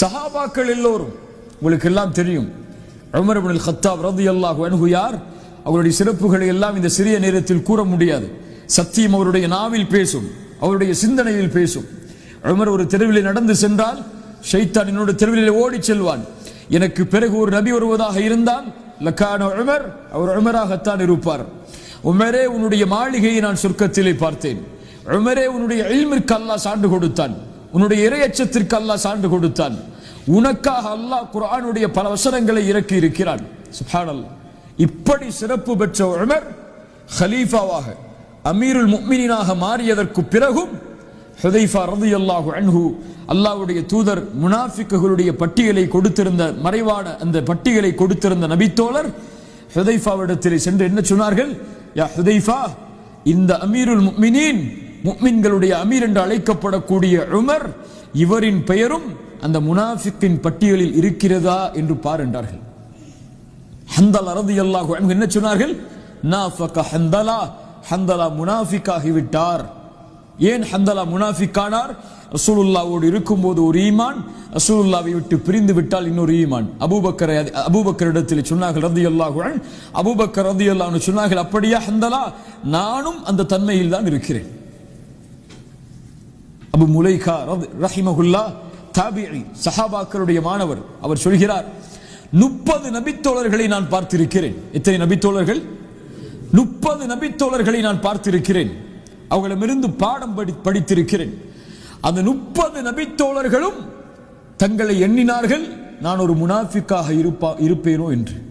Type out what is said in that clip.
சஹாபாக்கள் எல்லோரும் உங்களுக்கு எல்லாம் தெரியும் உமர் அபின் ஹத்தாப் ரதி அல்லாஹ் அன்ஹு யார்? அவருடைய சிறப்புகளை எல்லாம் இந்த சிறிய நேரத்தில் கூற முடியாது. சத்தியம் அவருடைய நாவில் பேசும் அவருடைய சிந்தனையில் பேசும். உமர் ஒரு தெருவிலே நடந்து சென்றால் ஷைத்தான் என்னோட தெருவிலே ஓடிச் செல்வான். எனக்கு பிறகு ஒரு நபி வருவதாக இருந்தால் லக்கான உமர் அவர் உமராகத்தான் இருப்பார். உமரே உன்னுடைய மாளிகையை நான் சொர்க்கத்திலே பார்த்தேன். உமரே உன்னுடைய எல்மிற்கு அல்லாஹ் சான்று கொடுத்தான். உன்னுடைய இரையச்சத்திற்கு அல்லாஹ் சான்று கொடுத்தான். உனக்காக அல்லாஹ் குரானுடைய பல வசனங்களை இறக்கி இருக்கிறான். சுஹானல் இப்படி சிறப்பு பெற்ற உமர் ஹலீஃபாவாக அமீருல் முக்மினாக மாறியதற்கு பிறகும் ஹுதைஃபா ரலியல்லாஹு அன்ஹு அல்லாஹ்வுடைய தூதர் முனாஃபிக்குகளுடைய பட்டியலை கொடுத்திருந்த மறைவான அந்த பட்டியலை கொடுத்திருந்த நபித்தோழர் ஹுதைஃபாவிடத்தில் சென்று என்ன சொன்னார்கள்? யா ஹுதைஃபா இந்த அமீருல் முக்மினின் முக்மின்களுடைய அமீர் என்று அழைக்கப்படக்கூடிய உமர் இவரின் பெயரும் அந்த முனாஃபிக்கின் பட்டியலில் இருக்கிறதா என்று பார் என்றார்கள் ஹந்தல் அரது அன்ஹு என்ன சொன்னார்கள்? நாஃபக ஹந்தலா ஹந்தலா முனாஃபிக்காகி விட்டார். ஏன் ஹந்தலா முனாஃபிக்கானார்? ரசூலுல்லாவோடு இருக்கும்போது ஒரு ஈமான் ரசூலுல்லாவை விட்டு பிரிந்து விட்டால் இன்னொரு ஈமான். அபூபக்கரை அபூபக்கரிடத்தில் சொன்னார்கள் ரதி அல்லாஹுடன் அபூபக்கர் ரதியல்லாஹு சொன்னார்கள் அப்படியா ஹந்தலா நானும் அந்த தன்மையில் தான் இருக்கிறேன். அபு முலைகா ரஹிமகுல்லா தாபிஇ சஹாபாக்களுடைய மாணவர் அவர் சொல்கிறார் முப்பது நபித்தோழர்களை நான் பார்த்திருக்கிறேன். எத்தனை நபித்தோழர்கள்? முப்பது நபித்தோழர்களை நான் பார்த்திருக்கிறேன். அவர்களிடமிருந்து பாடம் படி படித்திருக்கிறேன். அந்த முப்பது நபித்தோழர்களும் தங்களை எண்ணினார்கள் நான் ஒரு முனாஃபிக்காக இருப்பா இருப்பேனோ என்று.